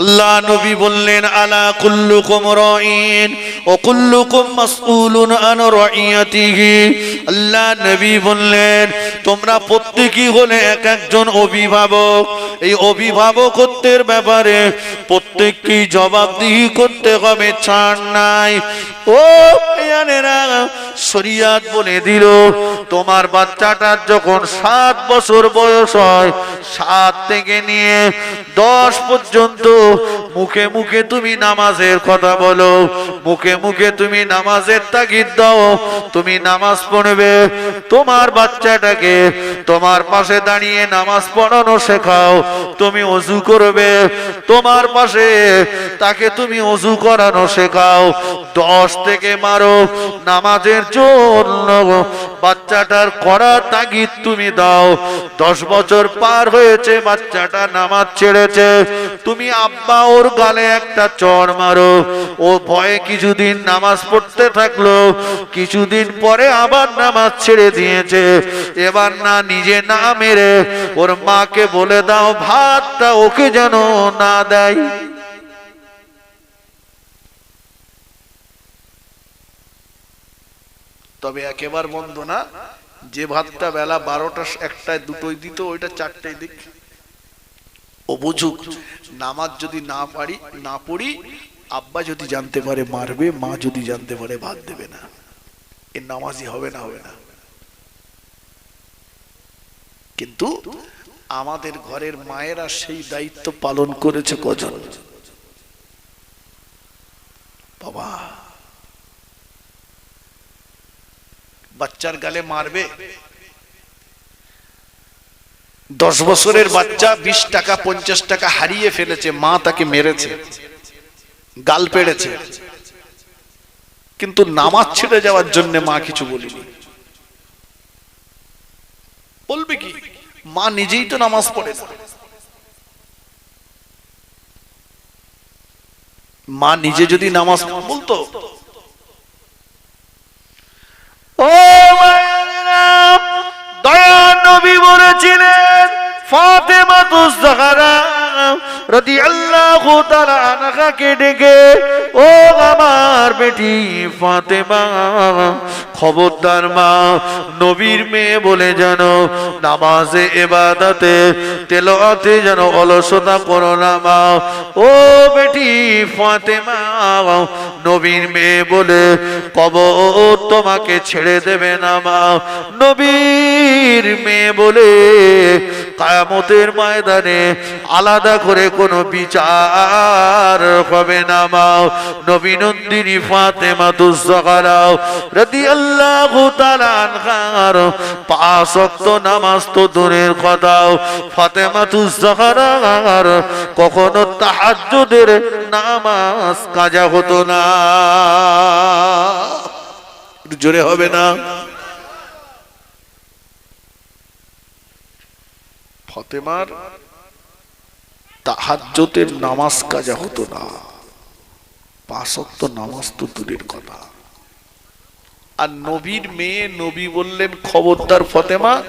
আল্লাহ নবী বললেন, আলা কুল্লুকুম রাইন ও কুল্লুকুম মাসউলুন আন রাইয়াতিহি আল্লাহ নবী বললেন, তোমরা প্রত্যেকই হলে এক একজন অভিভাবক। এই অভিভাবকত্বের ব্যাপারে প্রত্যেককেই জবাবদিহি করতে হবে, ছাড় নাই। ও ভাইয়ানেরা শরিয়াত বলে দিল, তোমার বাচ্চাটার যখন সাত বছর বয়স হয়, সাত থেকে নিয়ে দশ পর্যন্ত মুখে মুখে তুমি নামাজের কথা বলো, মুখে মুখে তুমি নামাজের তাগিদ দাও, তুমি নামাজ পড়বে, তোমার বাচ্চাটাকে তোমার পাশে দাঁড়িয়ে নামাজ পড়ানো শেখাও, তুমি অজু করবে, তোমার পাশে তাকে তুমি অজু করানো শেখাও, দশ থেকে মারো নামাজের জন্য বাচ্চাটার করা তাগিদ তুমি দাও। দশ বছর পার হয়েছে, বাচ্চাটা নামাজ ছেড়েছে। তুমি আব্বা ওর গালে একটা চড় মারো। ও ভয়ে কিছুদিন নামাজ পড়তে থাকল। কিছুদিন পরে আবার নামাজ ছেড়ে দিয়েছে। এবার না নিজে না মেরে ওর মাকে বলে দাও, ভাতটা ওকে যেন না দেয়। তবে একেবার বন্ধ না, যে ভাতটা বেলা বারোটা একটায় দুটোই দিত, ওইটা চারটায় দিক। ও বুঝুক, নামাজ যদি না পারি, না পড়ি, আব্বা যদি জানতে পারে মারবে, মা যদি জানতে পারে ভাত দেবে না। এ নামাজই হবে না হবে না। কিন্তু আমাদের ঘরের মায়েরা সেই দায়িত্ব পালন করেছে কজন? বাবা। বাচ্চার গালে মারবে। দশ বছরের বাচ্চা বিশ টাকা, পঞ্চাশ টাকা হারিয়ে ফেলেছে, মা তাকে মেরেছে, গাল পেড়েছে। কিন্তু নামাজ ছেড়ে যাওয়ার জন্য মা কিছু বলিনি। বলবে কি? মা নিজেই তো নামাজ পড়ে মা নিজে যদি নামাজ বলতো ও নবী ফাতেমা ডেকে, ও বেটি খবরদার মা, নবীর মেয়ে বলে যেন নামাজে, এবাদাতে, তেলাওয়াতে যেন অলসতা করো না মা। ও বেটি ফাতেমা নবীর মেয়ে বলে, কবর তোমাকে ছেড়ে দেবে না মা। নবীর মেয়ে বলে, কায়ামতের ময়দানে আলাদা করে কোনো বিচার হবে না মা। নবী নন্দিনী ফাতেমা তুজাহারাও রাদিয়াল্লাহু তাআলা আনহার পাঁচ নামাজ তো দূরের কথাও ফাতেমা তুজাহারার কখনো তাহাজ্জুদের নামাজ কাজা হতো না। জোরে হবে না? ফতেমার তাহাজ্জতের নামাজ কাজা হতো না। পাঁচক্ত নামাজ তো দূরের কথা। আর নবীর মেয়ে নবী বললেন, খবরদার ফতেমা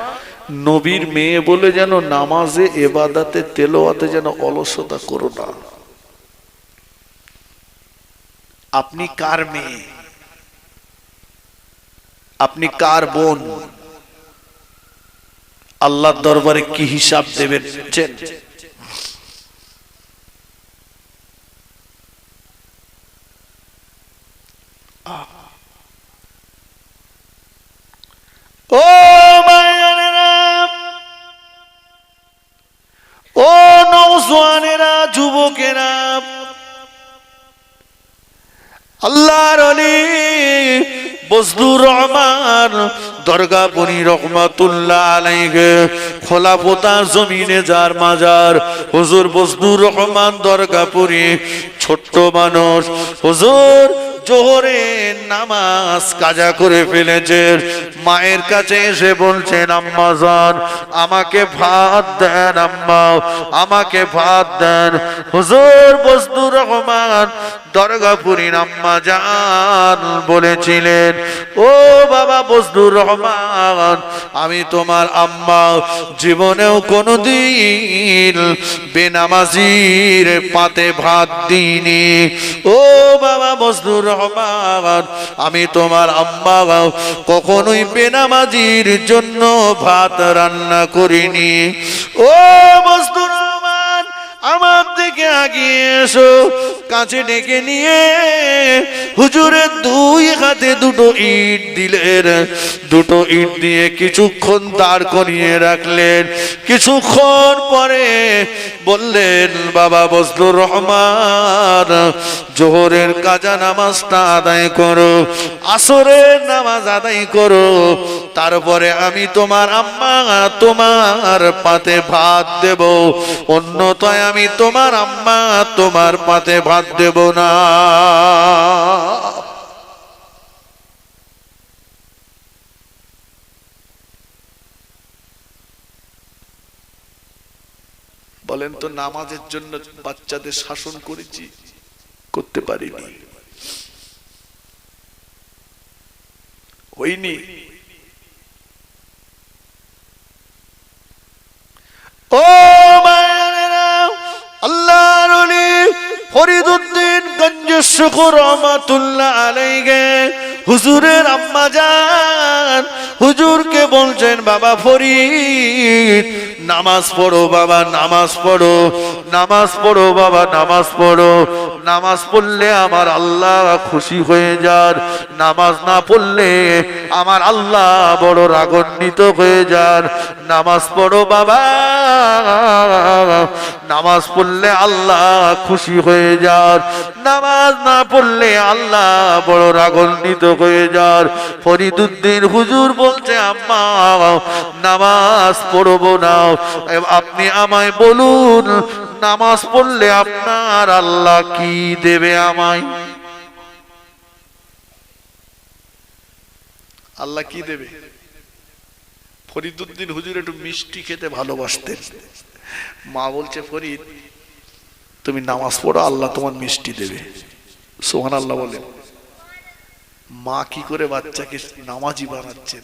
নবীর মেয়ে বলে যেন নামাজে, এবাদাতে, তেলোয়াতে যেন অলসতা করো না। আপনি কার মেয়ে? আপনি কার বোন? আল্লাহর দরবারে কি হিসাব দেবেন? ও যুবকেরা আল্লাহর অলি বজলুর রহমান দরগাপুরি রহমাতুল্লাহ আলাইকে খোলা পোতা জমিনে যার মাজার। হুজুর বজলুর রহমান দরগাপুরি, ছোট্ট মানুষ। হুজুর জোহরে নামাজ কাজা করে ফেলেছেন। মায়ের কাছে এসে বলছেন, আম্মা জান, আমাকে ভাত দেন আম্মা, আমাকে ভাত দেন। হুজুর বস্তুর রহমান দরগাপুরীর আম্মা জান বলেছিলেন, ও বাবা বজদুর রহমান, আমি তোমার আম্মা, জীবনেও কোনোদিন বেনামাজির পাতে ভাত দিইনি। ও বাবা বজদুর রহমান আমি তোমার আম্মা কখনোই বেনামাজির জন্য ভাত রান্না করিনি। ও রহমান, আমার দিকে আগিয়ে এসো, কাছে ডেকে নিয়ে হুজুরের দুই হাতে দুটো ইট দিলেন। দুটো ইট দিয়ে কিছুক্ষণ দাঁড় করিয়ে রাখলেন। কিছুক্ষণ পরে বললেন, বাবা বজলুর রহমান, জোহরের কাজা নামাজটা আদায় করো, আসরের নামাজ আদায় করো। তারপরে আমি তোমার আম্মা, তোমার পাতে ভাত দেব। অন্যতায় আমি তোমার আম্মা, তোমার পাতে ভাত দেব না। বলেন তো নামাজের জন্য বাচ্চাদের শাসন করেছি করতে পারিনি। হইনি ও ওলি ফরিদুদ্দিন গঞ্জেশ্বর রহমাতুল্লাহ আলাইগে হুজুরের আম্মা যান হুজুরকে বলছেন বাবা ফরিদ নামাজ পড়ো বাবা, নামাজ পড়ো। নামাজ পড়ো বাবা, নামাজ পড়ো। নামাজ পড়লে আমার আল্লাহ খুশি হয়ে যান। নামাজ না পড়লে আমার আল্লাহ বড় রাগান্বিত হয়ে যান। নামাজ পড়ো বাবা। নামাজ পড়লে আল্লাহ খুশি হয়ে যান। নামাজ না পড়লে আল্লাহ বড় রাগান্বিত হয়ে যান। ফরিদুদ্দিন হুজুর বলছে, আম্মা, নামাজ পড়ব না। আপনি আমায় বলুন নামাজ পড়লে আপনার আল্লাহ কি দেবে আমায়? আল্লাহ কি দেবে? ফরিদুদ্দিন হুজুর একটু মিষ্টি খেতে ভালোবাসতেন। মা বলছে ফরিদ তুমি নামাজ পড়ো আল্লাহ তোমার মিষ্টি দেবে। সোহান আল্লাহ বলেন। মা কি করে বাচ্চাকে নামাজি বানাচ্ছেন?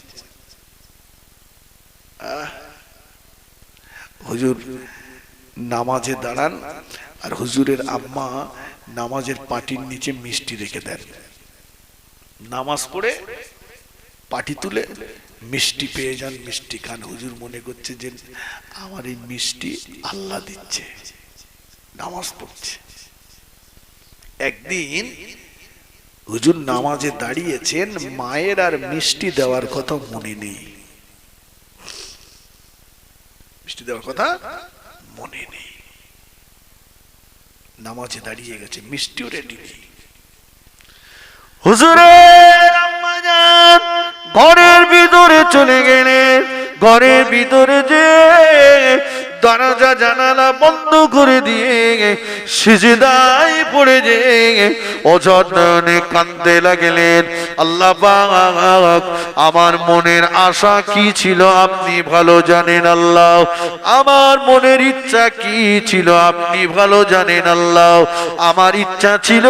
আহ, হুজুর নামাজে দাঁড়ান আর হুজুরের আম্মা নামাজের পাটির নিচে মিষ্টি রেখে দেন। নামাজ পড়ে পাটি তুলে মিষ্টি পেয়ে যান, মিষ্টি খান। হুজুর মনে করছে যে আমার এই মিষ্টি আল্লাহ দিচ্ছে, নামাজ পড়ছে। একদিন হুজুর নামাজে দাঁড়িয়েছেন, মায়ের আর মিষ্টি দেওয়ার কথা মনে নেই। মিষ্টি দেওয়ার কথা মনে নেই। নামাজে দাঁড়িয়ে গেছে, মিষ্টিও রেডি নেই। হুজুরের আম্মা ঘরের ভিতরে চলে গেলেন ঘরের ভিতরে যে দরজা জানালা বন্ধ করে দিয়ে সিজদায় পড়ে যে অযত্নে কান্দতে লাগলেন। আল্লাহ আমার মনের আশা কি ছিল আপনি ভালো জানেন আল্লাহ? আমার মনের ইচ্ছা কি ছিল আপনি ভালো জানেন আল্লাহ? আমার ইচ্ছা ছিল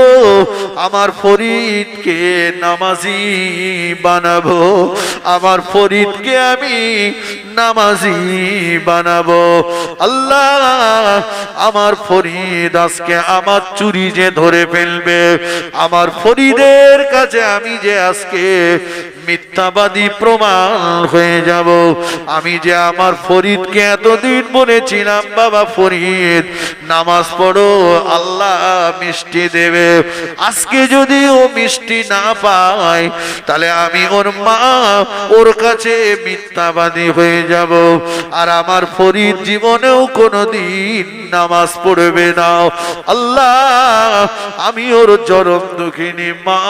আমার ফরিদকে নামাজি বানাবো। আমার ফরিদকে আমি নামাজি বানাবো। আল্লাহ, আমার ফরিদ আজকে আমার চুরি যে ধরে ফেলবে, আমার ফরিদের কাছে আমি যে আজকে মিথ্যাবাদী প্রমাণ হয়ে যাব। আমি যে আমার ফরিদকে এতদিন বলেছিলাম, বাবা ফরিদ, নামাজ পড়ো, আল্লাহ মিষ্টি দেবে। আজকে যদি ও মিষ্টি না পায়, তাহলে আমি ওর মা ওর কাছে মিথ্যাবাদী হয়ে যাব। আর আমার ফরিদ জীবনেও কোনোদিন নামাজ পড়বে না। আল্লাহ, আমি ওর চরম দুঃখিনী মা।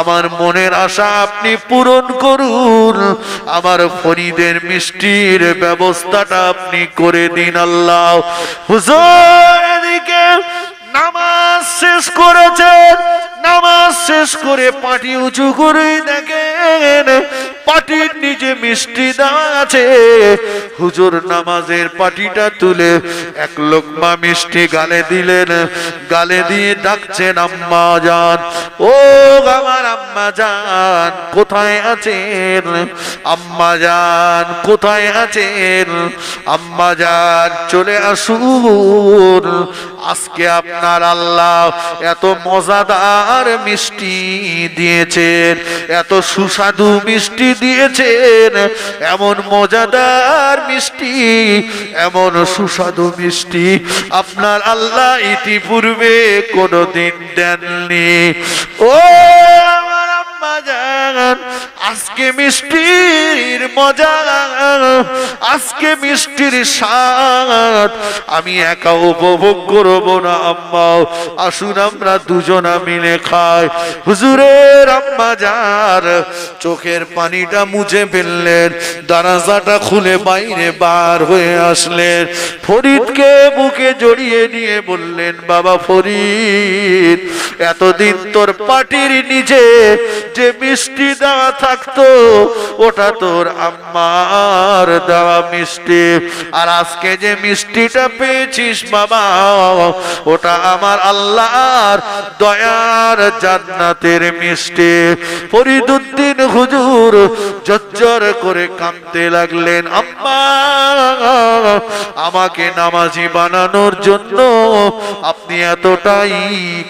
আমার মনের আশা আপনি পূরণ করুন। আমার ফরিদের মিষ্টির ব্যবস্থাটা আপনি করে দিন আল্লাহ। নামাজ শেষ করেছেন। নামাজ শেষ করে পাটি উঁচু করে দেখেন, পাটির নিচে মিষ্টি দেওয়া আছে। হুজুর নামাজের পাটিটা তুলে এক লোকমা মিষ্টি গালে দিলেন, গালে দিয়ে ডাকছেন, আম্মা যান। ও আমার আম্মা যান, কোথায় আছেন? আম্মা যান, কোথায় আছেন? আম্মা যান, চলে আসুন। আজকে আপনার আল্লাহ এত মজাদার মিষ্টি দিয়েছেন, এত সুস্বাদু মিষ্টি দিয়েছেন, এমন মজাদার মিষ্টি এমন সুস্বাদু মিষ্টি আপনার আল্লাহ ইতিপূর্বে কোনোদিন দেননি। ও আজকে মিষ্টির মজা, আজকে মিষ্টির স্বাদ। আমি একা উপভোগ করব না, আম্মা। আসুন আমরা দুজনা মিলে খাই। হুজুরের আম্মা যার চোখের পানিটা মুছে ফেললেন, দারাজাটা খুলে বাইরে বার হয়ে আসলেন। ফরিদকে বুকে জড়িয়ে নিয়ে বললেন, বাবা ফরিদ, এতদিন তোর পাটির নিচে যে মিষ্টি দেওয়া থাকতো, ওটা তোর আম্মার দেওয়া মিষ্টি। আর আজকে যে মিষ্টিটা পেয়েছিস বাবা, ওটা আমার আল্লাহর দয়ার জান্নাতের মিষ্টি। ফরিদুদ্দিন হুজুর জজ্জর করে কাঁদতে লাগলেন, আম্মা, আমাকে নামাজি বানানোর জন্য আপনি এতটাই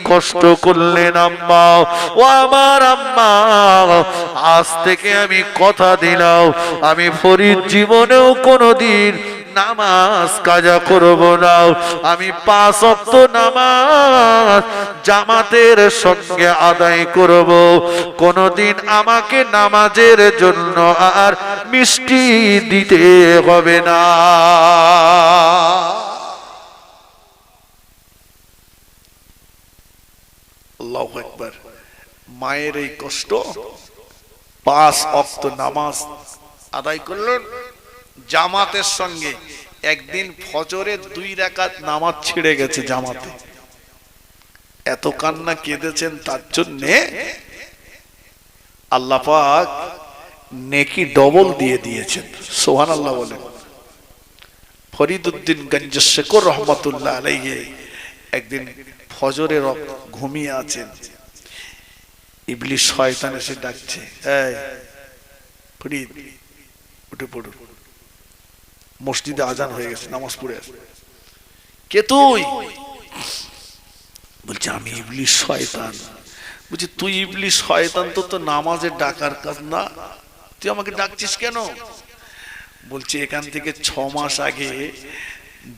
কষ্ট করলেন, আম্মা। ও আমার আম্মা, আজ থেকে আমি কথা দিলাম, আমি ফরিদ জীবনেও কোনোদিন নামাজ কাজা করব না। আমি পাঁচ অক্ত নামাজ জামাতের সঙ্গে আদায় করব। কোনদিন আমাকে নামাজের জন্য আর মিষ্টি দিতে হবে না। মায়ের এই কষ্ট, পাঁচ অক্ত নামাজ আদায় করলেন। জামাতের সঙ্গে একদিন ফজরে দুই রাকাত নামাজ ছিঁড়ে গেছে জামাতে। এত কান্না কেঁদেছেন তার জন্যে আল্লাহ পাক নেকি ডবল দিয়ে দিয়েছেন সোহান আল্লাহ বলেন। ফরিদুদ্দিন গঞ্জ শেখর রহমতুল্লাহ আলাইহে একদিন ফজরে ঘুমিয়ে আছেন। ইবলি শয়তান এসে ডাকছে ফরিদ, উঠে পড়ুন মসজিদে আজান হয়ে গেছে, নামাজ পড়ে কে তুই? বলছে, আমি ইবলিশ শয়তান। বলছি, তুই ইবলিশ শয়তান তো তো নামাজের ডাকার কাজ না। তুই আমাকে ডাকছিস কেন? বলছে, এখান থেকে ছ মাস আগে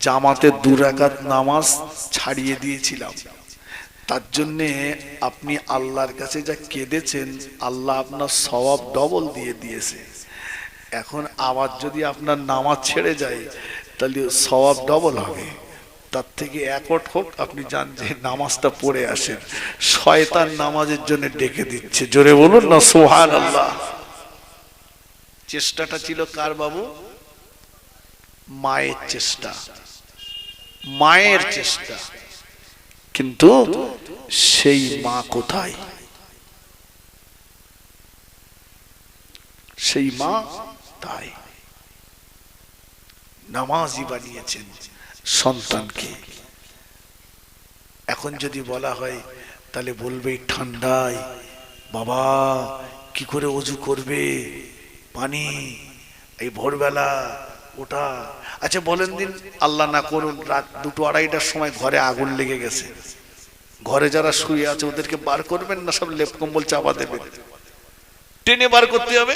জামাতে দুরাকাত নামাজ ছাড়িয়ে দিয়েছিলাম। তার জন্যে আপনি আল্লাহর কাছে যা কেঁদেছেন, আল্লাহ আপনার সবাব ডবল দিয়ে দিয়েছে। এখন আবার যদি আপনার নামাজ ছেড়ে যায়, তাহলে সবাব ডবল হবে। তার থেকে একট হোক আপনি জান যে নামাজটা পড়ে আসেন। শয়তান নামাজের জন্য ডেকে দিচ্ছে। জোরে বলুন না সোহান আল্লাহ চেষ্টাটা ছিল কার বাবু? মায়ের চেষ্টা। মায়ের চেষ্টা। কিন্তু সেই মা কোথায়? সেই মা তাই। নামাজি বানিয়েছেন। সন্তানকে। এখন যদি বলা হয়, তাহলে বলবে, ঠান্ডায়, বাবা, কি করে অজু করবে? পানি, এই ভোরবেলা ওটা। আচ্ছা বলেন দিন, আল্লাহ না করুন, রাত দুটো আড়াইটার সময় ঘরে আগুন লেগে গেছে। ঘরে যারা শুয়ে আছে, ওদেরকে বার করবেন না সব লেপ কম্বল চাপা দেবেন? টেনে বার করতে হবে?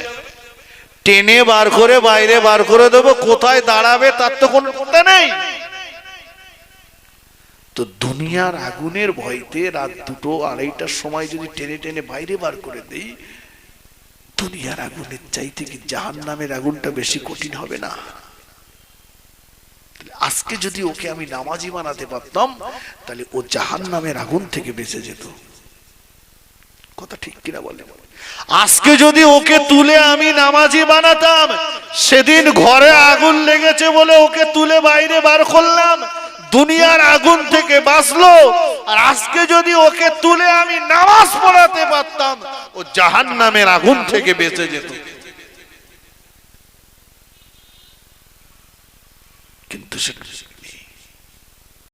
টেনে বার করে বাইরে বার করে দেবো, কোথায় দাঁড়াবে তার তো কোনো নেই। তো দুনিয়ার আগুনের ভয়তে রাত দুটো আড়াইটার সময় যদি টেনে টেনে বাইরে বার করে দেই, দুনিয়ার আগুনের চাইতে কি জাহান নামের আগুনটা বেশি কঠিন হবে না? আজকে যদি ওকে আমি নামাজি বানাতে পারতাম, তাহলে ও জাহান নামের আগুন থেকে বেঁচে যেত। কথা ঠিক কিনা বলে? আজকে যদি ওকে তুলে আমি নামাজি বানাতাম, সেদিন ঘরে আগুন লেগেছে বলে ওকে তুলে বাইরে বার করলাম দুনিয়ার আগুন থেকে বাঁচলো। আর আজকে যদি ওকে তুলে আমি নামাজ পড়াতে পারতাম, ও জাহান নামের আগুন থেকে বেঁচে যেত। কিন্তু সেটা